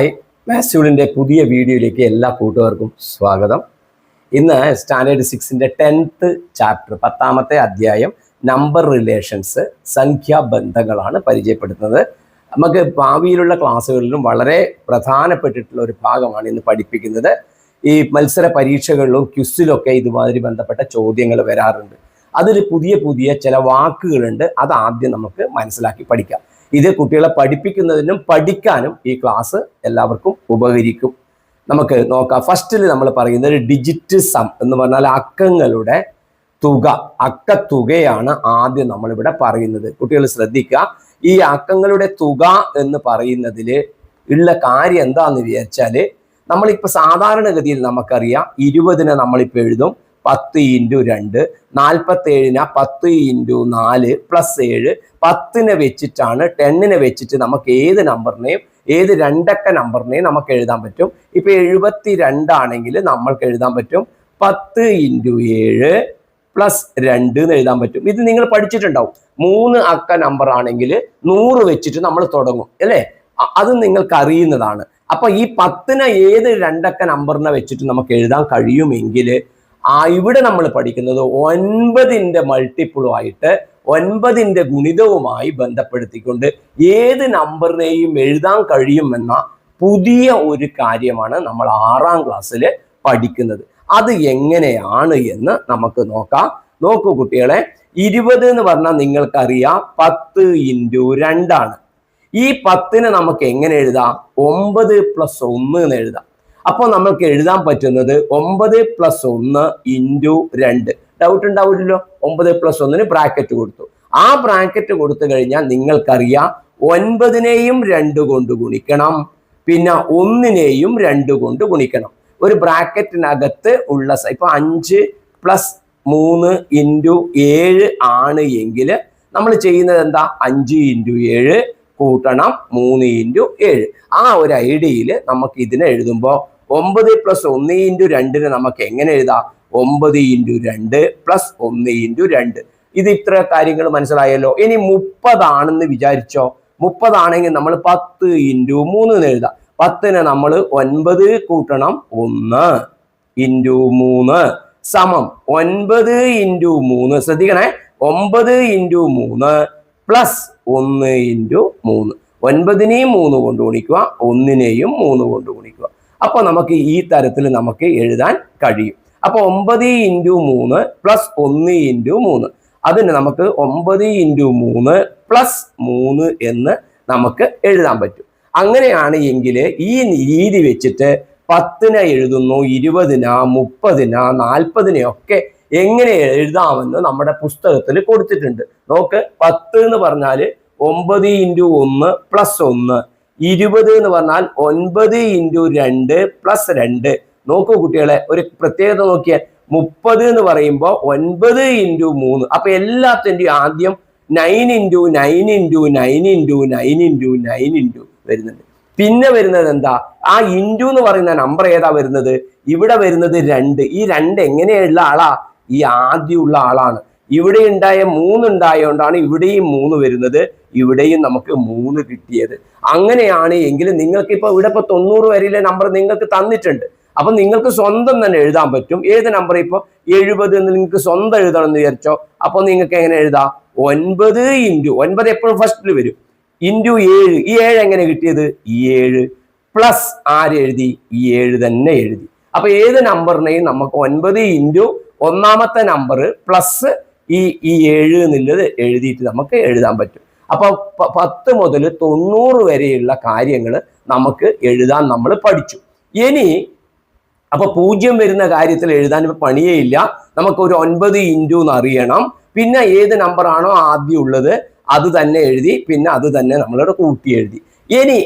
Hi മാസ്യൂളിന്റെ പുതിയ വീഡിയോയിലേക്ക് എല്ലാ കൂട്ടുകാർക്കും സ്വാഗതം. ഇന്ന് സ്റ്റാൻഡേർഡ് സിക്സിന്റെ ടെൻത്ത് ചാപ്റ്റർ പത്താമത്തെ അധ്യായം നമ്പർ റിലേഷൻസ് സംഖ്യാബന്ധങ്ങളാണ് പരിചയപ്പെടുത്തുന്നത്. നമുക്ക് ഭാവിയിലുള്ള ക്ലാസ്സുകളിലും വളരെ പ്രധാനപ്പെട്ടിട്ടുള്ള ഒരു ഭാഗമാണ് ഇന്ന് പഠിപ്പിക്കുന്നത്. ഈ മത്സര പരീക്ഷകളിലും ക്യുസിലൊക്കെ ഇതുമാതിരി ബന്ധപ്പെട്ട ചോദ്യങ്ങൾ വരാറുണ്ട്. അതിൽ പുതിയ പുതിയ ചില വാക്കുകളുണ്ട്. അത് ആദ്യം നമുക്ക് മനസ്സിലാക്കി പഠിക്കാം. ഇത് കുട്ടികളെ പഠിപ്പിക്കുന്നതിനും പഠിക്കാനും ഈ ക്ലാസ് എല്ലാവർക്കും ഉപകരിക്കും. നമുക്ക് നോക്കാം. ഫസ്റ്റിൽ നമ്മൾ പറയുന്നത് ഡിജിറ്റ് സം എന്ന് പറഞ്ഞാൽ അക്കങ്ങളുടെ തുക. അക്കത്തുകയാണ് ആദ്യം നമ്മളിവിടെ പറയുന്നത്. കുട്ടികൾ ശ്രദ്ധിക്കുക ഈ അക്കങ്ങളുടെ തുക എന്ന് പറയുന്നതിൽ ഉള്ള കാര്യം എന്താന്ന് വിചാരിച്ചാൽ നമ്മളിപ്പോ സാധാരണഗതിയിൽ നമുക്കറിയാം. ഇരുപതിനെ നമ്മളിപ്പോൾ എഴുതും. പത്ത് ഇന്റു രണ്ട് നാൽപ്പത്തേഴിന് പത്ത് ഇന്റു നാല് പ്ലസ് ഏഴ്. പത്തിനെ വെച്ചിട്ടാണ് ടെന്നിനെ വെച്ചിട്ട് നമുക്ക് ഏത് നമ്പറിനെയും ഏത് രണ്ടക്ക നമ്പറിനെയും നമുക്ക് എഴുതാൻ പറ്റും. ഇപ്പം എഴുപത്തി രണ്ടാണെങ്കിൽ നമ്മൾക്ക് എഴുതാൻ പറ്റും പത്ത് ഇന്റു ഏഴ് പ്ലസ് രണ്ട് എന്ന് എഴുതാൻ പറ്റും. ഇത് നിങ്ങൾ പഠിച്ചിട്ടുണ്ടാവും. മൂന്ന് അക്ക നമ്പർ ആണെങ്കിൽ നൂറ് വെച്ചിട്ട് നമ്മൾ തുടങ്ങും അല്ലേ? അത് നിങ്ങൾക്ക് അറിയുന്നതാണ്. അപ്പൊ ഈ പത്തിനെ ഏത് രണ്ടക്ക നമ്പറിനെ വെച്ചിട്ട് നമുക്ക് എഴുതാൻ കഴിയുമെങ്കിൽ ആ ഇവിടെ നമ്മൾ പഠിക്കുന്നത് ഒൻപതിന്റെ മൾട്ടിപ്പിളുമായിട്ട് ഒൻപതിന്റെ ഗുണിതവുമായി ബന്ധപ്പെടുത്തിക്കൊണ്ട് ഏത് നമ്പറിനെയും എഴുതാൻ കഴിയുമെന്ന പുതിയ ഒരു കാര്യമാണ് നമ്മൾ ആറാം ക്ലാസ്സിൽ പഠിക്കുന്നത്. അത് എങ്ങനെയാണ് എന്ന് നമുക്ക് നോക്കാം. നോക്കൂ കുട്ടികളെ ഇരുപത് എന്ന് പറഞ്ഞാൽ നിങ്ങൾക്കറിയാം പത്ത് ഇന്റു രണ്ടാണ്. ഈ പത്തിന് നമുക്ക് എങ്ങനെ എഴുതാം? ഒമ്പത് പ്ലസ് ഒന്ന് എന്ന് എഴുതാം. അപ്പോൾ നമ്മൾക്ക് എഴുതാൻ പറ്റുന്നത് ഒമ്പത് പ്ലസ് ഒന്ന് ഇന്റു രണ്ട്. ഡൗട്ട് ഉണ്ടാവില്ലല്ലോ? ഒമ്പത് പ്ലസ് ഒന്നിന് ബ്രാക്കറ്റ് കൊടുത്തു. ആ ബ്രാക്കറ്റ് കൊടുത്തു കഴിഞ്ഞാൽ നിങ്ങൾക്കറിയാം ഒൻപതിനെയും രണ്ട് കൊണ്ട് ഗുണിക്കണം. പിന്നെ ഒന്നിനെയും രണ്ട് കൊണ്ട് ഗുണിക്കണം. ഒരു ബ്രാക്കറ്റിനകത്ത് ഉള്ള ഇപ്പൊ അഞ്ച് പ്ലസ് മൂന്ന് ഇന്റു ഏഴ് ആണ് എങ്കിൽ നമ്മൾ ചെയ്യുന്നത് എന്താ? അഞ്ച് ഇന്റു ഏഴ് കൂട്ടണം മൂന്ന് ഇന്റു ഏഴ്. ആ ഒരു ഐഡിയയിൽ നമുക്ക് ഇതിനെ എഴുതുമ്പോൾ ഒമ്പത് പ്ലസ് ഒന്ന് ഇന്റു രണ്ടിന് നമുക്ക് എങ്ങനെ എഴുതാം? ഒമ്പത് ഇന്റു രണ്ട് പ്ലസ് ഒന്ന് ഇന്റു രണ്ട്. ഇത് ഇത്ര കാര്യങ്ങൾ മനസ്സിലായല്ലോ? ഇനി മുപ്പതാണെന്ന് വിചാരിച്ചോ? മുപ്പതാണെങ്കിൽ നമ്മൾ പത്ത് ഇന്റു മൂന്ന് എന്ന് എഴുതാം. പത്തിന് നമ്മൾ ഒൻപത് കൂട്ടണം ഒന്ന് ഇന്റു മൂന്ന് സമം ഒൻപത് ഇന്റു മൂന്ന്. ശ്രദ്ധിക്കണേ. ഒമ്പത് ഇന്റു മൂന്ന് പ്ലസ് ഒന്ന് ഇന്റു മൂന്ന്. ഒൻപതിനെയും മൂന്ന് കൊണ്ട് ഗുണിക്കുക ഒന്നിനെയും മൂന്ന് കൊണ്ട് ഗുണിക്കുക. അപ്പോൾ നമുക്ക് ഈ തരത്തിൽ നമുക്ക് എഴുതാൻ കഴിയും. അപ്പോൾ ഒമ്പത് ഇന്റു മൂന്ന് പ്ലസ് ഒന്ന് ഇന്റു മൂന്ന്. അതിന് നമുക്ക് ഒമ്പത് ഇന്റു മൂന്ന് പ്ലസ് മൂന്ന് എന്ന് നമുക്ക് എഴുതാൻ പറ്റും. അങ്ങനെയാണ് എങ്കിൽ ഈ രീതി വെച്ചിട്ട് പത്തിന് എഴുതുന്നു ഇരുപതിന മുപ്പതിന നാൽപ്പതിനെയൊക്കെ എങ്ങനെ എഴുതാമെന്ന് നമ്മുടെ പുസ്തകത്തിൽ കൊടുത്തിട്ടുണ്ട്. നോക്ക് പത്ത് എന്ന് പറഞ്ഞാൽ ഒമ്പത് ഇന്റു ഒന്ന് പ്ലസ് ഒന്ന്. ഇരുപത് എന്ന് പറഞ്ഞാൽ ഒൻപത് ഇന്റു രണ്ട് പ്ലസ് രണ്ട്. നോക്കൂ കുട്ടികളെ ഒരു പ്രത്യേകത നോക്കിയാൽ മുപ്പത് എന്ന് പറയുമ്പോൾ ഒൻപത് ഇന്റു മൂന്ന്. അപ്പൊ എല്ലാത്തിന്റെയും ആദ്യം nine into nine into nine into nine into nine into വരുന്നുണ്ട്. പിന്നെ വരുന്നത് എന്താ? ആ ഇന്റു എന്ന് പറയുന്ന നമ്പർ ഏതാ വരുന്നത്? ഇവിടെ വരുന്നത് രണ്ട്. ഈ രണ്ട് എങ്ങനെയുള്ള ആളാ? ഈ ആദ്യമുള്ള ആളാണ്. ഇവിടെ ഉണ്ടായ മൂന്ന് ഉണ്ടായതുകൊണ്ടാണ് ഇവിടെയും മൂന്ന് വരുന്നത്. ഇവിടെയും നമുക്ക് മൂന്ന് കിട്ടിയത്. അങ്ങനെയാണ് എങ്കിൽ നിങ്ങൾക്ക് ഇപ്പൊ ഇവിടെ ഇപ്പൊ തൊണ്ണൂറ് വരെയിലെ നമ്പർ നിങ്ങൾക്ക് തന്നിട്ടുണ്ട്. അപ്പൊ നിങ്ങൾക്ക് സ്വന്തം തന്നെ എഴുതാൻ പറ്റും. ഏത് നമ്പർ ഇപ്പൊ? എഴുപത് എന്ന് നിങ്ങൾക്ക് സ്വന്തം എഴുതണം എന്ന് വിചാരിച്ചോ? അപ്പൊ നിങ്ങൾക്ക് എങ്ങനെ എഴുതാം? ഒൻപത് ഇന്റു ഒൻപത് എപ്പോഴും ഫസ്റ്റിൽ വരും. ഇന്റു ഏഴ് ഈ ഏഴ് എങ്ങനെ കിട്ടിയത്? ഈ ഏഴ്. പ്ലസ് ആര് എഴുതി? ഈ ഏഴ് തന്നെ എഴുതി. അപ്പൊ ഏത് നമ്പറിനെയും നമുക്ക് ഒൻപത് ഇന്റു ഒന്നാമത്തെ നമ്പർ പ്ലസ് ഈ ഈ ഏഴ് എന്നുള്ളത് എഴുതിയിട്ട് നമുക്ക് എഴുതാൻ പറ്റും. അപ്പോൾ പത്ത് മുതൽ തൊണ്ണൂറ് വരെയുള്ള കാര്യങ്ങൾ നമുക്ക് എഴുതാൻ നമ്മൾ പഠിച്ചു. ഇനി അപ്പൊ പൂജ്യം വരുന്ന കാര്യത്തിൽ എഴുതാൻ ഇപ്പൊ പണിയേ ഇല്ല. നമുക്ക് ഒരു ഒൻപത് ഇന്റു എന്ന് അറിയണം. പിന്നെ ഏത് നമ്പറാണോ ആദ്യം ഉള്ളത് അത് തന്നെ എഴുതി പിന്നെ അത് തന്നെ നമ്മളിവിടെ കൂട്ടി എഴുതി. ഇനി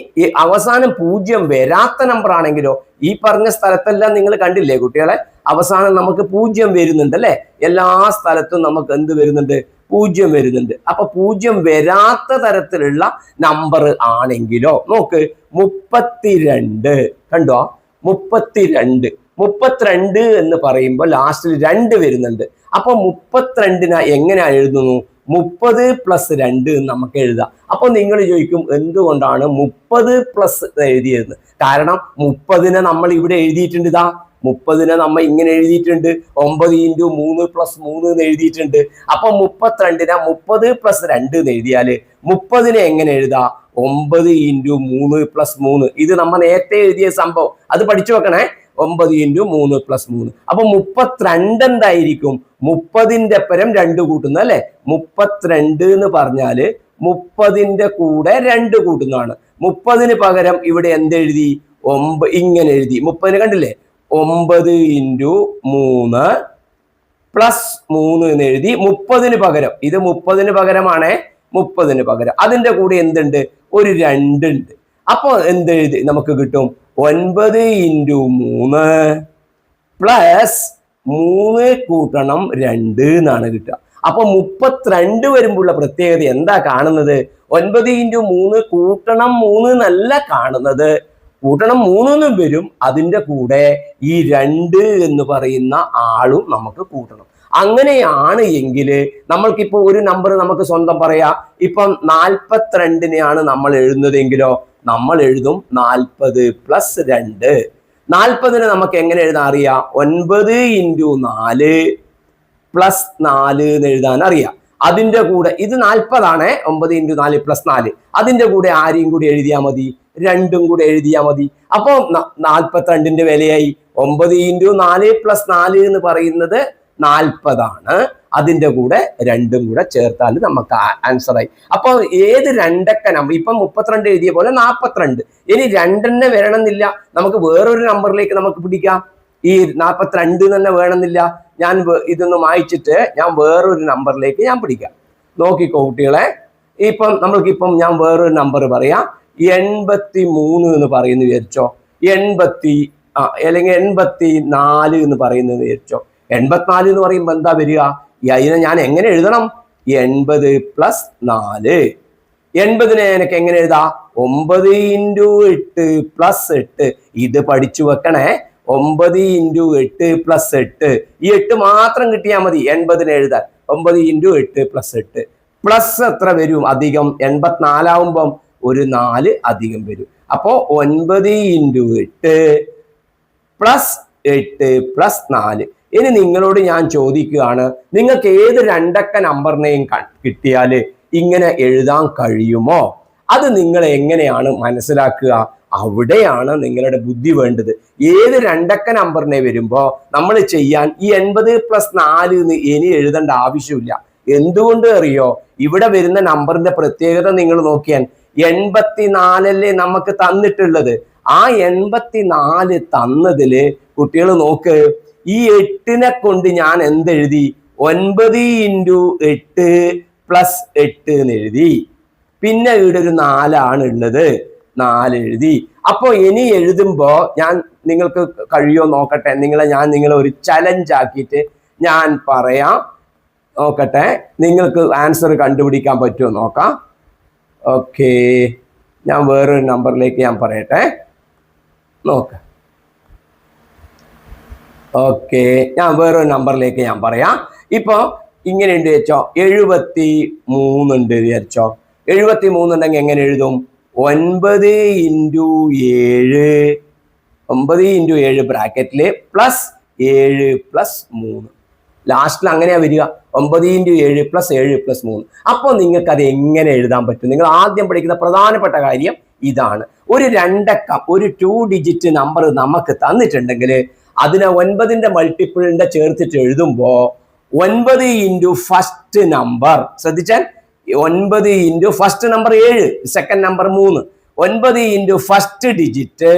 അവസാനം പൂജ്യം വരാത്ത നമ്പർ ആണെങ്കിലോ ഈ പറഞ്ഞ സ്ഥലത്തെല്ലാം നിങ്ങൾ കണ്ടില്ലേ കുട്ടികളെ? അവസാനം നമുക്ക് പൂജ്യം വരുന്നുണ്ട് അല്ലെ? എല്ലാ സ്ഥലത്തും നമുക്ക് എന്ത് വരുന്നുണ്ട്? പൂജ്യം വരുന്നുണ്ട്. അപ്പൊ പൂജ്യം വരാത്ത തരത്തിലുള്ള നമ്പർ ആണെങ്കിലോ നോക്ക് മുപ്പത്തിരണ്ട്. കണ്ടോ? മുപ്പത്തിരണ്ട്. മുപ്പത്തിരണ്ട് എന്ന് പറയുമ്പോൾ ലാസ്റ്റിൽ രണ്ട് വരുന്നുണ്ട്. അപ്പൊ മുപ്പത്തിരണ്ടിനാ എങ്ങനെ എഴുതുന്നു? മുപ്പത് പ്ലസ് രണ്ട് എന്ന് നമുക്ക് എഴുതാം. അപ്പൊ നിങ്ങൾ ചോദിക്കും എന്തുകൊണ്ടാണ് മുപ്പത് പ്ലസ് എഴുതിയത്? കാരണം മുപ്പതിനെ നമ്മൾ ഇവിടെ എഴുതിയിട്ടുണ്ട് ഇതാ. മുപ്പതിനെ നമ്മൾ ഇങ്ങനെ എഴുതിയിട്ടുണ്ട്. ഒമ്പത് ഇന്റു മൂന്ന് പ്ലസ് മൂന്ന് എന്ന് എഴുതിയിട്ടുണ്ട്. അപ്പൊ മുപ്പത്തിരണ്ടിനെ മുപ്പത് പ്ലസ് രണ്ട് എന്ന് എഴുതിയാൽ മുപ്പതിനെ എങ്ങനെ എഴുതാം? ഒമ്പത് ഇന്റു മൂന്ന് പ്ലസ് മൂന്ന്. ഇത് നമ്മൾ നേരത്തെ എഴുതിയ സംഭവം. അത് പഠിച്ചു വെക്കണേ. ഒമ്പത് ഇന്റു മൂന്ന് പ്ലസ് മൂന്ന്. അപ്പൊ മുപ്പത്തിരണ്ട് എന്തായിരിക്കും? മുപ്പതിന്റെ പരം രണ്ട് കൂട്ടുന്ന അല്ലെ? മുപ്പത്തിരണ്ട് എന്ന് പറഞ്ഞാൽ മുപ്പതിന്റെ കൂടെ രണ്ട് കൂട്ടുന്നതാണ്. മുപ്പതിന് പകരം ഇവിടെ എന്തെഴുതി ഒമ്പ ഇങ്ങനെ എഴുതി. മുപ്പതിന് കണ്ടില്ലേ? ഒമ്പത് ഇന്റു മൂന്ന് പ്ലസ് മൂന്ന് എന്ന് എഴുതി മുപ്പതിന് പകരം. ഇത് മുപ്പതിന് പകരമാണ്? മുപ്പതിന് പകരം. അതിന്റെ കൂടെ എന്തുണ്ട്? ഒരു രണ്ട് ഉണ്ട് അപ്പൊ എന്ത് എഴുതി നമുക്ക് കിട്ടും? ഒൻപത് ഇന്റു മൂന്ന് പ്ലസ് മൂന്ന് കൂട്ടണം രണ്ട് എന്നാണ് കിട്ടുക. അപ്പൊ മുപ്പത്തിരണ്ട് വരുമ്പോഴുള്ള പ്രത്യേകത എന്താ കാണുന്നത്? ഒൻപത് ഇന്റു മൂന്ന് കൂട്ടണം മൂന്ന് എന്നല്ല കാണുന്നത്. കൂട്ടണം മൂന്നെന്നും വരും അതിന്റെ കൂടെ ഈ രണ്ട് എന്ന് പറയുന്ന ആളും നമുക്ക് കൂട്ടണം. അങ്ങനെയാണ് എങ്കിൽ നമ്മൾക്കിപ്പോൾ ഒരു നമ്പർ നമുക്ക് സ്വന്തം പറയാം. ഇപ്പം നാൽപ്പത്തിരണ്ടിനെയാണ് നമ്മൾ എഴുതുന്നതെങ്കിലോ നമ്മൾ എഴുതും നാൽപ്പത് പ്ലസ് രണ്ട്. നാൽപ്പതിന് നമുക്ക് എങ്ങനെ എഴുതാൻ അറിയാം? ഒൻപത് ഇന്റു നാല് പ്ലസ് നാല് എന്ന് എഴുതാൻ അറിയാം. അതിന്റെ കൂടെ ഇത് നാൽപ്പതാണ് ഒമ്പത് ഇന്റു നാല് പ്ലസ് നാല്. അതിന്റെ കൂടെ ആരെയും കൂടി എഴുതിയാൽ മതി? രണ്ടും കൂടെ എഴുതിയാൽ മതി. അപ്പോൾ നാൽപ്പത്തിരണ്ടിന്റെ വിലയായി. ഒമ്പത് ഇന്റു നാല് പ്ലസ് നാല് എന്ന് പറയുന്നത് നാൽപ്പതാണ്. അതിന്റെ കൂടെ രണ്ടും കൂടെ ചേർത്താൽ നമുക്ക് ആൻസർ ആയി. അപ്പൊ ഏത് രണ്ടക്ക നമ്പർ ഇപ്പൊ മുപ്പത്തിരണ്ട് എഴുതിയ പോലെ നാൽപ്പത്തിരണ്ട്. ഇനി രണ്ടെണ്ണ വരണമെന്നില്ല. നമുക്ക് വേറൊരു നമ്പറിലേക്ക് നമുക്ക് പിടിക്കാം. ഈ നാൽപ്പത്തിരണ്ട് തന്നെ വേണമെന്നില്ല. ഞാൻ ഇതൊന്നും മായിച്ചിട്ട് ഞാൻ വേറൊരു നമ്പറിലേക്ക് ഞാൻ പിടിക്കാം. നോക്കിക്കോ കുട്ടികളെ. ഇപ്പം നമ്മൾക്കിപ്പം ഞാൻ വേറൊരു നമ്പർ പറയാം. എൺപത്തി മൂന്ന് എന്ന് പറയുന്നു വിചാരിച്ചോ. എൺപത്തി ആ അല്ലെങ്കിൽ എൺപത്തി നാല് എന്ന് പറയുന്നത് വിചാരിച്ചോ. എൺപത്തിനാല് എന്ന് പറയുമ്പോൾ എന്താ വരിക? അതിനെ ഞാൻ എങ്ങനെ എഴുതണം? എൺപത് പ്ലസ് നാല്. എൺപതിനെ എനിക്ക് എങ്ങനെ എഴുതാ? ഒമ്പത് ഇന്റു എട്ട് പ്ലസ് എട്ട്. ഇത് പഠിച്ചു വെക്കണേ. ഒമ്പത് ഇന്റു എട്ട് പ്ലസ് എട്ട്. ഈ എട്ട് മാത്രം കിട്ടിയാൽ മതി എൺപതിനെ എഴുതാൻ. ഒമ്പത് ഇന്റു എട്ട് പ്ലസ് എട്ട്. പ്ലസ് എത്ര വരും? അധികം എൺപത്തിനാലാവുമ്പം ഒരു നാല് അധികം വരും. അപ്പോ ഒൻപത് ഇന്റു എട്ട് പ്ലസ് എട്ട് പ്ലസ് നാല്. ഇനി നിങ്ങളോട് ഞാൻ ചോദിക്കുകയാണ് നിങ്ങൾക്ക് ഏത് രണ്ടക്ക നമ്പറിനെയും കിട്ടിയാൽ ഇങ്ങനെ എഴുതാൻ കഴിയുമോ? അത് നിങ്ങൾ എങ്ങനെയാണ് മനസ്സിലാക്കുക? അവിടെയാണ് നിങ്ങളുടെ ബുദ്ധി വേണ്ടത്. ഏത് രണ്ടക്ക നമ്പറിനെ വരുമ്പോ നമ്മൾ ചെയ്യാൻ ഈ എൺപത് പ്ലസ് നാല് ഇനി എഴുതേണ്ട ആവശ്യമില്ല. എന്തുകൊണ്ട് അറിയോ? ഇവിടെ വരുന്ന നമ്പറിന്റെ പ്രത്യേകത നിങ്ങൾ നോക്കിയാൽ എൺപത്തിനാലല്ലേ നമുക്ക് തന്നിട്ടുള്ളത്? ആ എൺപത്തിനാല് തന്നതിൽ കുട്ടികൾ നോക്ക് ഈ എട്ടിനെ കൊണ്ട് ഞാൻ എന്തെഴുതി? ഒൻപത് ഇന്റു എട്ട് പ്ലസ് എട്ട് എന്ന് എഴുതി. പിന്നെ ഇവിടെ ഒരു നാലാണ് ഉള്ളത്. നാല് എഴുതി. അപ്പോ ഇനി എഴുതുമ്പോ ഞാൻ നിങ്ങൾക്ക് കഴിയോ നോക്കട്ടെ. നിങ്ങളെ ഞാൻ നിങ്ങളെ ഒരു ചലഞ്ച് ആക്കിയിട്ട് ഞാൻ പറയാം. നോക്കട്ടെ. നിങ്ങൾക്ക് ആൻസർ കണ്ടുപിടിക്കാൻ പറ്റുമോ നോക്കാം. ഓക്കെ ഞാൻ വേറൊരു നമ്പറിലേക്ക് ഞാൻ പറയട്ടെ. നോക്ക. ഓക്കെ ഞാൻ വേറൊരു നമ്പറിലേക്ക് ഞാൻ പറയാം. ഇപ്പൊ ഇങ്ങനെ ഉണ്ട് വെച്ചോ. എഴുപത്തി മൂന്നുണ്ട് വിചാരിച്ചോ. എഴുപത്തി മൂന്നുണ്ടെങ്കിൽ എങ്ങനെ എഴുതും? ഒൻപത് ഇന്റു ഏഴ്. ഒമ്പത് ഇന്റു ഏഴ് ബ്രാക്കറ്റിൽ പ്ലസ് ഏഴ് പ്ലസ് മൂന്ന്. ലാസ്റ്റിൽ അങ്ങനെയാ വരിക. ഒമ്പത് ഇന്റു ഏഴ് പ്ലസ് ഏഴ് പ്ലസ് മൂന്ന്. അപ്പോൾ നിങ്ങൾക്ക് അത് എങ്ങനെ എഴുതാൻ പറ്റും? നിങ്ങൾ ആദ്യം പഠിക്കുന്ന പ്രധാനപ്പെട്ട കാര്യം ഇതാണ്. ഒരു രണ്ടക്കം ഒരു ടു ഡിജിറ്റ് നമ്പർ നമുക്ക് തന്നിട്ടുണ്ടെങ്കിൽ അതിനെ ഒൻപതിന്റെ മൾട്ടിപ്പിളിന്റെ ചേർത്തിട്ട് എഴുതുമ്പോ ഒൻപത് ഇന്റു ഫസ്റ്റ് നമ്പർ ശ്രദ്ധിച്ചാൽ ഒൻപത് ഇന്റു ഫസ്റ്റ് നമ്പർ ഏഴ് സെക്കൻഡ് നമ്പർ മൂന്ന്. ഒൻപത് ഇന്റു ഫസ്റ്റ് ഡിജിറ്റ്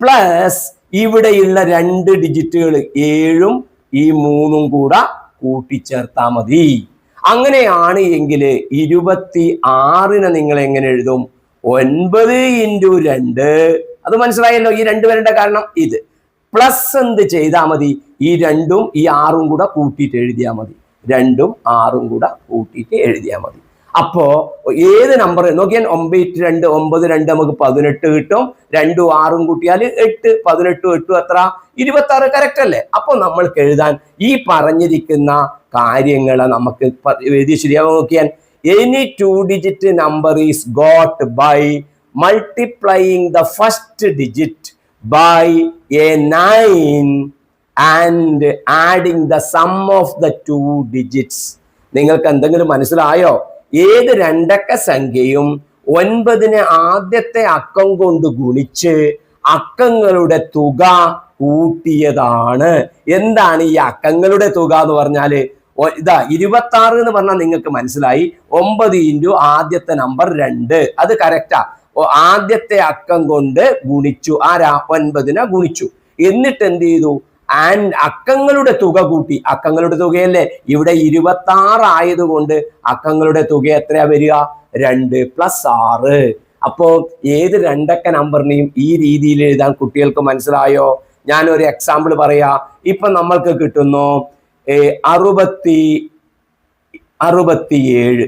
പ്ലസ് ഇവിടെയുള്ള രണ്ട് ഡിജിറ്റുകൾ ഏഴും ഈ മൂന്നും കൂടെ കൂട്ടിച്ചേർത്താൽ മതി. അങ്ങനെയാണ് എങ്കിൽ ഇരുപത്തി ആറിന് നിങ്ങൾ എങ്ങനെ എഴുതും? ഒൻപത് ഇന്റു രണ്ട്. അത് മനസ്സിലായല്ലോ ഈ രണ്ട് പേരുടെ കാരണം ഇത്. പ്ലസ് എന്ത് ചെയ്താൽ മതി? ഈ രണ്ടും ഈ ആറും കൂടെ കൂട്ടിയിട്ട് എഴുതിയാൽ മതി. രണ്ടും ആറും കൂടെ കൂട്ടിയിട്ട് എഴുതിയാൽ മതി. അപ്പോ ഏത് നമ്പർ നോക്കിയാൽ ഒമ്പത് രണ്ട് ഒമ്പത് രണ്ട് നമുക്ക് പതിനെട്ട് കിട്ടും. രണ്ടും ആറും കൂട്ടിയാൽ എട്ട് പതിനെട്ടും എട്ടും എത്ര? ഇരുപത്തി ആറ് കറക്റ്റ് അല്ലേ? അപ്പൊ നമ്മൾക്ക് എഴുതാൻ ഈ പറഞ്ഞിരിക്കുന്ന കാര്യങ്ങളെ നമുക്ക് എഴുതി ശരിയാവും നോക്കിയാൽ any two digit number is got by multiplying the first digit by a nine and adding the sum of the two digits നിങ്ങൾക്ക് എന്തെങ്കിലും മനസ്സിലായോ? ഏത് രണ്ടക്ക സംഖ്യയും ഒൻപതിനെ ആദ്യത്തെ അക്കം കൊണ്ട് ഗുണിച്ച് അക്കങ്ങളുടെ തുക കൂട്ടിയതാണ്. എന്താണ് ഈ അക്കങ്ങളുടെ തുക എന്ന് പറഞ്ഞാൽ? ഇതാ ഇരുപത്തി ആറ് എന്ന് പറഞ്ഞാൽ നിങ്ങൾക്ക് മനസ്സിലായി. ഒമ്പത് ഇന്റു ആദ്യത്തെ നമ്പർ രണ്ട്. അത് കറക്റ്റാ ആദ്യത്തെ അക്കം കൊണ്ട് ഗുണിച്ചു. ആരാ? ഒൻപതിനെ ഗുണിച്ചു. എന്നിട്ട് എന്ത് ചെയ്തു? ആൻഡ് അക്കങ്ങളുടെ തുക കൂട്ടി. അക്കങ്ങളുടെ തുകയല്ലേ? ഇവിടെ ഇരുപത്തി ആറ് ആയതുകൊണ്ട് അക്കങ്ങളുടെ തുക എത്രയാ വരിക? രണ്ട് പ്ലസ് ആറ്. അപ്പോ ഏത് രണ്ടക്ക നമ്പറിനെയും ഈ രീതിയിൽ എഴുതാൻ കുട്ടികൾക്ക് മനസ്സിലായോ? ഞാൻ ഒരു എക്സാമ്പിൾ പറയാ. ഇപ്പൊ നമ്മൾക്ക് കിട്ടുന്നു അറുപത്തി അറുപത്തിയേഴ്.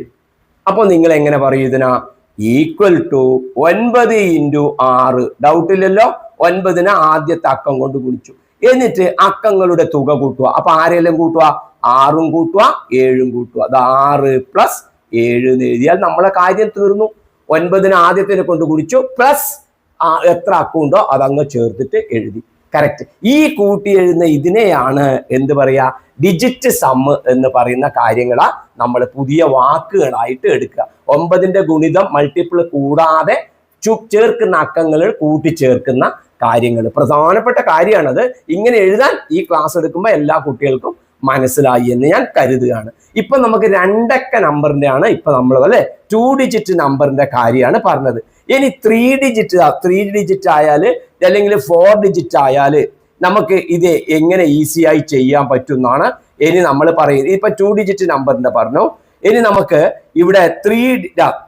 അപ്പൊ നിങ്ങൾ എങ്ങനെ പറയും ഇതിനാ? ഈക്വൽ ടു ഒൻപത് ഇന്റു ആറ്. ഡൗട്ടില്ലല്ലോ ഒൻപതിനെ ആദ്യത്തെ അക്കം കൊണ്ട് ഗുണിച്ചു. എന്നിട്ട് അക്കങ്ങളുടെ തുക കൂട്ടുക. അപ്പൊ ആരെല്ലാം കൂട്ടുക? ആറും കൂട്ടുക ഏഴും കൂട്ടുക. അത് ആറ് പ്ലസ് ഏഴ് എന്ന് എഴുതിയാൽ നമ്മളെ കാര്യം തീർന്നു. ഒൻപതിന് ആദ്യത്തിനെ കൊണ്ട് കുടിച്ചു പ്ലസ് എത്ര അക്കൗണ്ടോ അതങ്ങ് ചേർത്തിട്ട് എഴുതി. കറക്റ്റ് ഈ കൂട്ടി എഴുതുന്ന ഇതിനെയാണ് എന്ത് പറയാ? ഡിജിറ്റ് സമ്മ് എന്ന് പറയുന്ന കാര്യങ്ങളാ നമ്മൾ പുതിയ വാക്കുകളായിട്ട് എടുക്കുക. ഒമ്പതിന്റെ ഗുണിതം മൾട്ടിപ്പിൾ കൂടാതെ ചു- ചേർക്കുന്ന അക്കങ്ങൾ കൂട്ടിച്ചേർക്കുന്ന കാര്യങ്ങൾ. പ്രധാനപ്പെട്ട കാര്യമാണത് ഇങ്ങനെ എഴുതാൻ ഈ ക്ലാസ് എടുക്കുമ്പോൾ എല്ലാ കുട്ടികൾക്കും മനസ്സിലായി എന്ന് ഞാൻ കരുതുകയാണ്. ഇപ്പൊ നമുക്ക് രണ്ടക്ക നമ്പറിന്റെ ആണ് ഇപ്പൊ നമ്മൾ അല്ലെ? ടു ഡിജിറ്റ് നമ്പറിന്റെ കാര്യമാണ് പറഞ്ഞത്. ഇനി ത്രീ ഡിജിറ്റ് ത്രീ ഡിജിറ്റ് ആയാൽ അല്ലെങ്കിൽ ഫോർ ഡിജിറ്റ് ആയാൽ നമുക്ക് ഇത് എങ്ങനെ ഈസി ആയി ചെയ്യാൻ പറ്റുമെന്നാണ് ഇനി നമ്മൾ പറയുന്നത്. ഇപ്പൊ ടു ഡിജിറ്റ് നമ്പറിന്റെ പറഞ്ഞു. ഇനി നമുക്ക് ഇവിടെ ത്രീ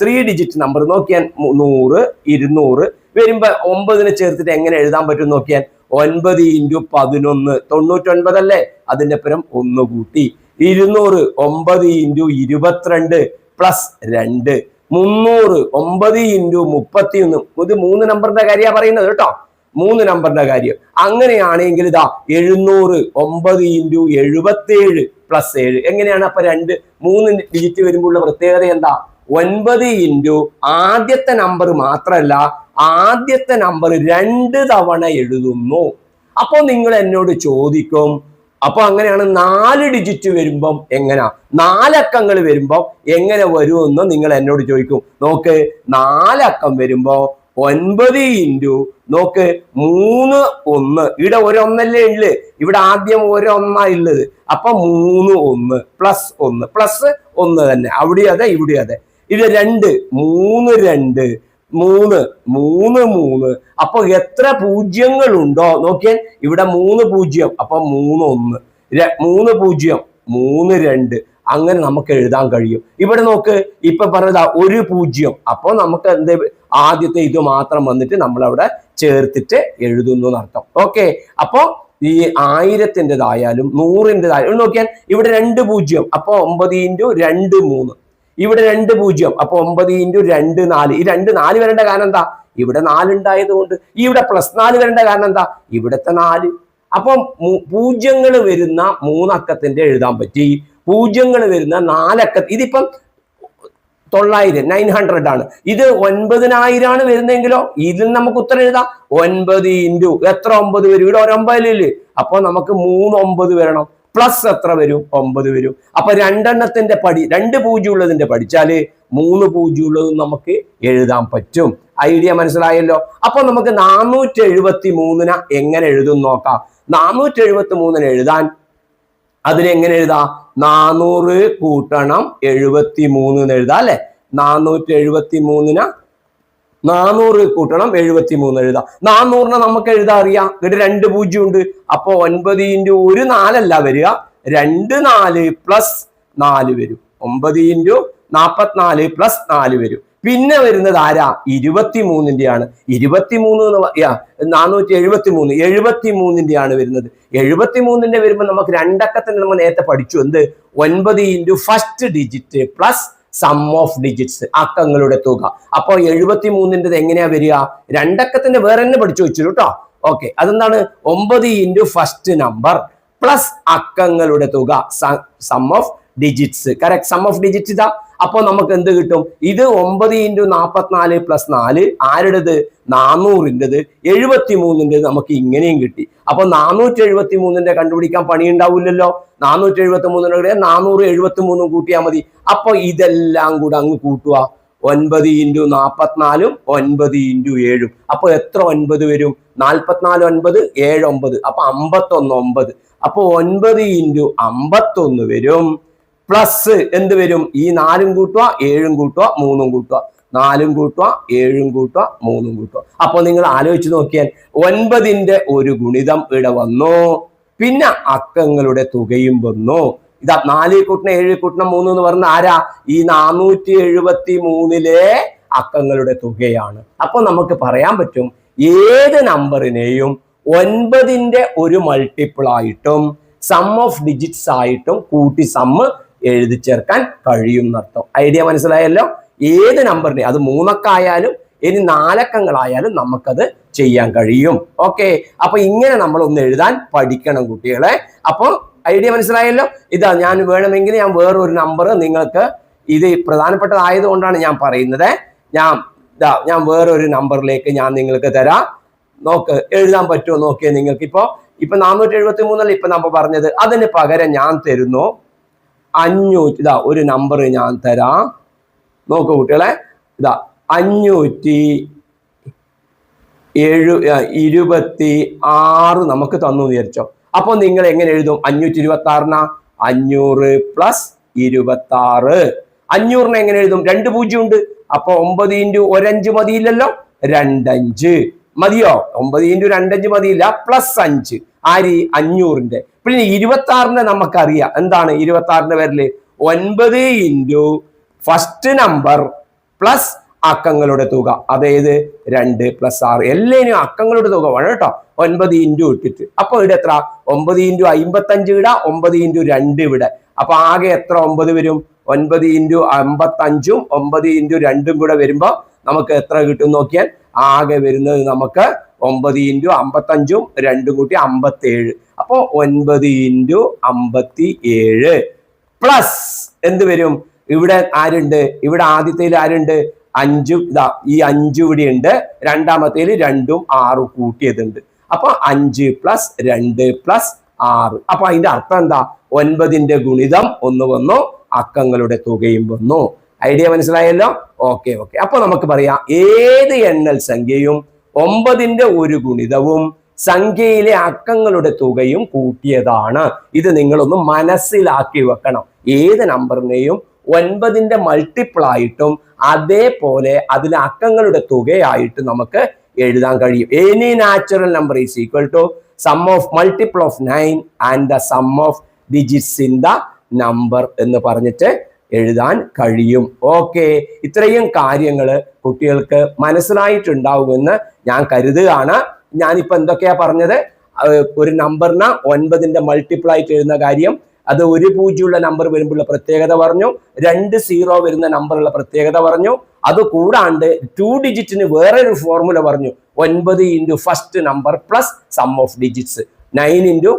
ത്രീ ഡിജിറ്റ് നമ്പർ നോക്കിയാൽ നൂറ് ഇരുന്നൂറ് വരുമ്പോ ഒമ്പതിനെ ചേർത്തിട്ട് എങ്ങനെ എഴുതാൻ പറ്റും നോക്കിയാൽ ഒൻപത് ഇന്റു പതിനൊന്ന് തൊണ്ണൂറ്റൊൻപതല്ലേ അതിന്റെ പരം ഒന്ന് കൂട്ടി. ഇരുന്നൂറ് ഒമ്പത് ഇന്റു ഇരുപത്തിരണ്ട് പ്ലസ് രണ്ട്. മുന്നൂറ് ഒമ്പത് ഇന്റു മുപ്പത്തി ഒന്ന് ഇത് മൂന്ന് നമ്പറിന്റെ കാര്യമാണ് പറയുന്നത് കേട്ടോ. മൂന്ന് നമ്പറിന്റെ കാര്യം. അങ്ങനെയാണെങ്കിൽ ഇതാ എഴുന്നൂറ് ഒമ്പത് ഇന്റു എഴുപത്തേഴ് പ്ലസ് ഏഴ്. എങ്ങനെയാണ്? അപ്പൊ രണ്ട് മൂന്ന് ഡിജിറ്റ് വരുമ്പോൾ ഉള്ള പ്രത്യേകത എന്താ? ഒൻപത് ഇന്റു ആദ്യത്തെ നമ്പർ മാത്രമല്ല ആദ്യത്തെ നമ്പർ രണ്ട് തവണ എഴുതുന്നു. അപ്പോൾ നിങ്ങൾ എന്നോട് ചോദിക്കും അപ്പൊ അങ്ങനെയാണ് നാല് ഡിജിറ്റ് വരുമ്പം എങ്ങനാ? നാലക്കങ്ങൾ വരുമ്പം എങ്ങനെ വരുമെന്ന് നിങ്ങൾ എന്നോട് ചോദിക്കും. നോക്ക് നാലക്കം വരുമ്പോൾ ഒൻപത് ഇന്റു നോക്ക് മൂന്ന് ഒന്ന്. ഇവിടെ ഒരൊന്നല്ലേ ഉള്ളു. ഇവിടെ ആദ്യം ഒരൊന്നാ ഉള്ളത്. അപ്പൊ മൂന്ന് ഒന്ന് പ്ലസ് ഒന്ന്. പ്ലസ് ഒന്ന് തന്നെ. അവിടെ അതെ ഇവിടെ അതെ. ഇത് രണ്ട് മൂന്ന് രണ്ട് മൂന്ന് മൂന്ന് മൂന്ന്. അപ്പൊ എത്ര പൂജ്യങ്ങൾ ഉണ്ടോ നോക്കിയാൽ ഇവിടെ മൂന്ന് പൂജ്യം അപ്പൊ മൂന്ന് ഒന്ന്. മൂന്ന് പൂജ്യം മൂന്ന് രണ്ട്. അങ്ങനെ നമുക്ക് എഴുതാൻ കഴിയും. ഇവിടെ നോക്ക് ഇപ്പൊ പറഞ്ഞതാ ഒരു പൂജ്യം. അപ്പോൾ നമുക്ക് എന്ത് ആദ്യത്തെ ഇത് മാത്രം വന്നിട്ട് നമ്മൾ അവിടെ ചേർത്തിട്ട് എഴുതുന്നു എന്നർത്ഥം. ഓക്കെ അപ്പൊ ഈ ആയിരത്തിന്റെതായാലും നൂറിന്റെതായാലും നോക്കിയാൽ ഇവിടെ രണ്ട് പൂജ്യം അപ്പോൾ ഒമ്പത് ഇന്റു രണ്ട് മൂന്ന്. ഇവിടെ രണ്ട് പൂജ്യം. അപ്പൊ ഒമ്പത് ഇന്റു രണ്ട് നാല്. ഈ രണ്ട് നാല് വരേണ്ട കാരണം എന്താ? ഇവിടെ നാലുണ്ടായത് കൊണ്ട് ഈ ഇവിടെ പ്ലസ് നാല് വരേണ്ട കാരണം എന്താ? ഇവിടുത്തെ നാല്. അപ്പം പൂജ്യങ്ങൾ വരുന്ന മൂന്നക്കത്തിന്റെ എഴുതാൻ പറ്റി. പൂജ്യങ്ങൾ വരുന്ന നാലക്ക ഇതിപ്പം തൊള്ളായിരം നയൻ ഹൺഡ്രഡ് ആണ്. ഇത് ഒൻപതിനായിരം ആണ് വരുന്നെങ്കിലോ? ഇതിൽ നമുക്ക് ഉത്തരം എഴുതാം. ഒൻപത് ഇന്റു എത്ര ഒമ്പത് വരും? ഇവിടെ ഒരൊമ്പതിലേ ഒമ്പതിലില്ലേ അപ്പൊ നമുക്ക് മൂന്ന് ഒമ്പത് വരണം. പ്ലസ് എത്ര വരും? ഒമ്പത് വരും. അപ്പൊ രണ്ടെണ്ണത്തിന്റെ പടി രണ്ട് പൂജ്യം ഉള്ളതിന്റെ പഠിച്ചാൽ മൂന്ന് പൂജ്യം ഉള്ളതും നമുക്ക് എഴുതാൻ പറ്റും. ഐഡിയ മനസ്സിലായല്ലോ? അപ്പൊ നമുക്ക് നാനൂറ്റി എഴുപത്തി മൂന്നിന എങ്ങനെ എഴുതും നോക്കാം. നാനൂറ്റി എഴുപത്തി മൂന്നിന് എഴുതാൻ അതിനെങ്ങനെ എഴുതാം? നാനൂറ് കൂട്ടണം എഴുപത്തി മൂന്ന് എന്ന് എഴുതാം അല്ലെ? നാനൂറ്റി എഴുപത്തി മൂന്നിന് നാനൂറ് കൂട്ടണം എഴുപത്തി മൂന്ന് എഴുതാം. നാനൂറിനെ നമുക്ക് എഴുതാ അറിയാം. ഇവിടെ രണ്ട് പൂജ്യം ഉണ്ട് അപ്പൊ ഒൻപത് ഇന്റു ഒരു നാലല്ല വരിക. രണ്ട് നാല് പ്ലസ് നാല് വരും. ഒമ്പത് ഇന്റു നാപ്പത്തിനാല് പ്ലസ് നാല് വരും. പിന്നെ വരുന്നത് ആരാ? ഇരുപത്തി മൂന്നിന്റെ ആണ് ഇരുപത്തി മൂന്ന് എന്ന് പറയാ നാനൂറ്റി എഴുപത്തി മൂന്ന് എഴുപത്തി മൂന്നിന്റെ ആണ് വരുന്നത്. എഴുപത്തി മൂന്നിന്റെ വരുമ്പോൾ നമുക്ക് രണ്ടക്കത്തിന് നമ്മൾ നേരത്തെ പഠിച്ചു എന്ത്? ഒൻപത് into first digit plus sum of digits അക്കങ്ങളുടെ തുക. അപ്പോൾ എഴുപത്തി മൂന്നിന്റെത് എങ്ങനെയാ വരിക? രണ്ടക്കത്തിന്റെ വേറെ തന്നെ പഠിച്ചു വെച്ചു കേട്ടോ ഓക്കെ അതെന്താണ്? ഒമ്പത് ഇന്റു ഫസ്റ്റ് നമ്പർ പ്ലസ് അക്കങ്ങളുടെ തുക. Sum of digits correct sum of digit ഇതാ. അപ്പൊ നമുക്ക് എന്ത് കിട്ടും? ഇത് ഒമ്പത് ഇന്റു നാൽപ്പത്തിനാല് പ്ലസ് നാല്. ആരുടേത്? നാനൂറിന്റെത് എഴുപത്തി മൂന്നിന്റെ നമുക്ക് ഇങ്ങനെയും കിട്ടി. അപ്പൊ നാനൂറ്റി എഴുപത്തി മൂന്നിന്റെ കണ്ടുപിടിക്കാൻ പണി ഉണ്ടാവില്ലല്ലോ നാനൂറ്റി എഴുപത്തി മൂന്നിന്റെ നാനൂറ് എഴുപത്തി മൂന്നും കൂട്ടിയാൽ മതി. അപ്പൊ ഇതെല്ലാം കൂടെ അങ്ങ് കൂട്ടുക. ഒൻപത് ഇന്റു നാൽപ്പത്തിനാലും ഒൻപത് ഇന്റു ഏഴും. അപ്പൊ എത്ര ഒൻപത് വരും? നാൽപ്പത്തിനാല് ഒൻപത് ഏഴ് ഒമ്പത്. അപ്പൊ അമ്പത്തൊന്ന് ഒമ്പത്. അപ്പൊ ഒൻപത് ഇന്റു അമ്പത്തൊന്ന് വരും. പ്ലസ് എന്ത് വരും? ഈ നാലും കൂട്ടുക ഏഴും കൂട്ടുക മൂന്നും കൂട്ടുക. നാലും കൂട്ടുക ഏഴും കൂട്ടുക മൂന്നും കൂട്ടുക. അപ്പൊ നിങ്ങൾ ആലോചിച്ച് നോക്കിയാൽ ഒൻപതിന്റെ ഒരു ഗുണിതം ഇവിടെ വന്നു. പിന്നെ അക്കങ്ങളുടെ തുകയും വന്നു. ഇതാ നാല് കൂട്ടണ ഏഴ് കൂട്ടണം മൂന്ന് എന്ന് പറഞ്ഞ ആരാ? ഈ നാനൂറ്റി എഴുപത്തി മൂന്നിലെ അക്കങ്ങളുടെ തുകയാണ്. അപ്പൊ നമുക്ക് പറയാൻ പറ്റും ഏത് നമ്പറിനെയും ഒൻപതിന്റെ ഒരു മൾട്ടിപ്പിൾ ആയിട്ടും സം ഓഫ് ഡിജിറ്റ്സ് ആയിട്ടും കൂട്ടി സമ്മ് എഴുതി ചേർക്കാൻ കഴിയുന്നർത്ഥം. ഐഡിയ മനസ്സിലായല്ലോ? ഏത് നമ്പറിനെ? അത് മൂന്നക്കായാലും ഇനി നാലക്കങ്ങളായാലും നമുക്കത് ചെയ്യാൻ കഴിയും. ഓക്കെ? അപ്പൊ ഇങ്ങനെ നമ്മൾ ഒന്ന് എഴുതാൻ പഠിക്കണം കുട്ടികളെ. അപ്പോൾ ഐഡിയ മനസ്സിലായല്ലോ? ഇതാ ഞാൻ വേണമെങ്കിൽ ഞാൻ വേറൊരു നമ്പർ നിങ്ങൾക്ക് ഇത് പ്രധാനപ്പെട്ടതായതുകൊണ്ടാണ് ഞാൻ പറയുന്നത്. ഞാൻ ഇതാ ഞാൻ വേറൊരു നമ്പറിലേക്ക് ഞാൻ നിങ്ങൾക്ക് തരാം. നോക്ക് എഴുതാൻ പറ്റുമോ? നോക്കിയേ നിങ്ങൾക്ക് ഇപ്പോ ഇപ്പൊ നാനൂറ്റി എഴുപത്തി മൂന്നല്ല ഇപ്പൊ നമ്മൾ പറഞ്ഞത്? അതിന് പകരം ഞാൻ തരുന്നു. അഞ്ഞൂറ്റി ഇതാ ഒരു നമ്പർ ഞാൻ തരാം. നോക്കൂ കുട്ടികളെ ഇതാ അഞ്ഞൂറ്റി ഏഴു ഇരുപത്തി ആറ് നമുക്ക് തന്നു വിചാരിച്ചോ. അപ്പൊ നിങ്ങൾ എങ്ങനെ എഴുതും? അഞ്ഞൂറ്റി ഇരുപത്തി ആറിന അഞ്ഞൂറ് പ്ലസ് ഇരുപത്തി ആറ് അഞ്ഞൂറിന് എങ്ങനെ എഴുതും? രണ്ട് പൂജ്യം ഉണ്ട്. അപ്പൊ ഒമ്പത് ഇന്റു ഒരഞ്ച് മതിയില്ലല്ലോ? രണ്ടഞ്ച്. മതിയോ? ഒമ്പത് ഇന്റു രണ്ടഞ്ച് മതിയില്ല. പ്ലസ് അഞ്ച്. ആര് അഞ്ഞൂറിന്റെ പിന്നെ ഇരുപത്തി ആറിന്റെ നമുക്കറിയാം. എന്താണ് ഇരുപത്തി ആറിന്റെ പേരിൽ? ഒൻപത് ഇന്റു ഫസ്റ്റ് നമ്പർ പ്ലസ് അക്കങ്ങളുടെ തുക. അതായത് രണ്ട് പ്ലസ് ആറ്. എല്ലാവരും അക്കങ്ങളുടെ തുക വേണം കേട്ടോ. ഒൻപത് ഇന്റു ഇട്ടിട്ട്. അപ്പൊ ഇവിടെ എത്ര? ഒമ്പത് ഇന്റു അമ്പത്തഞ്ച് ഇട ഒമ്പത് ഇന്റു രണ്ട് ഇവിടെ. അപ്പൊ ആകെ എത്ര ഒമ്പത് വരും? ഒൻപത് ഇന്റു അമ്പത്തഞ്ചും ഒമ്പത് ഇന്റു രണ്ടും കൂടെ വരുമ്പോൾ നമുക്ക് എത്ര കിട്ടും നോക്കിയാൽ? ആകെ വരുന്നത് നമുക്ക് ഒമ്പത് ഇന്റു അമ്പത്തഞ്ചും രണ്ടും കൂട്ടി അമ്പത്തേഴ്. അപ്പോൾ ഒൻപത് ഇന്റു അമ്പത്തി ഏഴ് പ്ലസ് എന്ത് വരും? ഇവിടെ ആരുണ്ട്? ഇവിടെ ആദ്യത്തേൽ ആരുണ്ട്? അഞ്ചും ഇതാ ഈ അഞ്ചു ഇവിടെ ഉണ്ട് രണ്ടാമത്തേൽ രണ്ടും ആറും കൂട്ടിയതുണ്ട്. അപ്പൊ അഞ്ച് പ്ലസ് രണ്ട് പ്ലസ് ആറ്. അപ്പൊ അതിന്റെ അർത്ഥം എന്താ? ഒൻപതിന്റെ ഗുണിതം ഒന്ന് വന്നു അക്കങ്ങളുടെ തുകയും വന്നു. ഐഡിയ മനസ്സിലായല്ലോ? Okay okay. അപ്പൊ നമുക്ക് പറയാം ഏത് എണ്ണൽ സംഖ്യയും ഒമ്പതിന്റെ ഒരു ഗുണിതവും സംഖ്യയിലെ അക്കങ്ങളുടെ തുകയും കൂട്ടിയതാണ്. ഇത് നിങ്ങളൊന്ന് മനസ്സിലാക്കി വെക്കണം. ഏത് നമ്പറിനെയും ഒൻപതിന്റെ മൾട്ടിപ്പിൾ ആയിട്ടും അതേപോലെ അതിലെ അക്കങ്ങളുടെ തുകയായിട്ട് നമുക്ക് എഴുതാൻ കഴിയും. Any natural number is equal to sum of multiple of nine and the sum of digits in the number എന്ന് പറഞ്ഞിട്ട് എഴുതാൻ കഴിയും. ഓക്കെ ഇത്രയും കാര്യങ്ങൾ കുട്ടികൾക്ക് മനസ്സിലായിട്ടുണ്ടാവുമെന്ന് ഞാൻ കരുതുകയാണ്. ഞാനിപ്പോൾ എന്തൊക്കെയാ പറഞ്ഞത്? ഒരു നമ്പറിന് ഒൻപതിന്റെ ആയിട്ട് എഴുതുന്ന കാര്യം. അത് ഒരു പൂജ്യമുള്ള നമ്പർ വരുമ്പോഴുള്ള പ്രത്യേകത പറഞ്ഞു. രണ്ട് സീറോ വരുന്ന നമ്പറുള്ള പ്രത്യേകത പറഞ്ഞു. അത് കൂടാണ്ട് ടു ഡിജിറ്റിന് വേറൊരു ഫോർമുല പറഞ്ഞു. ഒൻപത് into first number plus sum of digits nine into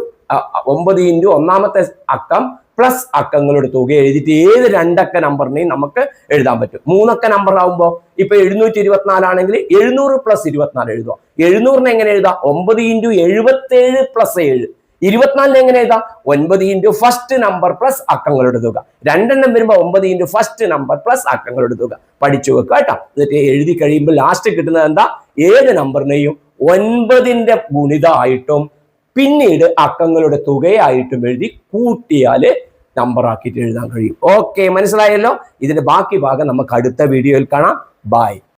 ഒമ്പത് ഇന്റു ഒന്നാമത്തെ അക്കം പ്ലസ് അക്കങ്ങളുടെ തുക എഴുതിയിട്ട് ഏത് രണ്ടക്ക നമ്പറിനെയും നമുക്ക് എഴുതാൻ പറ്റും. മൂന്നക്ക നമ്പർ ആവുമ്പോൾ ഇപ്പൊ എഴുന്നൂറ്റി ഇരുപത്തിനാലാണെങ്കിൽ എഴുന്നൂറ് പ്ലസ് ഇരുപത്തിനാല് എഴുതുക. എഴുന്നൂറിന് എങ്ങനെ എഴുതാം? ഒമ്പത് ഇന്റു എഴുപത്തേഴ് പ്ലസ് ഏഴ്. ഇരുപത്തിനാലിന് എങ്ങനെ എഴുതാം? ഒൻപത് ഇന്റു ഫസ്റ്റ് നമ്പർ പ്ലസ് അക്കങ്ങളുടെ തുക. രണ്ടെണ്ണം വരുമ്പോൾ ഒമ്പത് ഇന്റു ഫസ്റ്റ് നമ്പർ പ്ലസ് അക്കങ്ങളുടെ തുക. പഠിച്ചു വെക്കുക കേട്ടോ. എന്നിട്ട് എഴുതി കഴിയുമ്പോൾ ലാസ്റ്റ് കിട്ടുന്നത് എന്താ? ഏത് നമ്പറിനെയും ഒൻപതിന്റെ ഗുണിതമായിട്ടും പിന്നീട് അക്കങ്ങളുടെ തുകയായിട്ടും എഴുതി കൂട്ടിയാൽ നമ്പർ ആക്കിയിട്ട് എഴുതാൻ കഴിയും. ഓക്കെ മനസ്സിലായല്ലോ? ഇതിന്റെ ബാക്കി ഭാഗം നമുക്ക് അടുത്ത വീഡിയോയിൽ കാണാം. ബൈ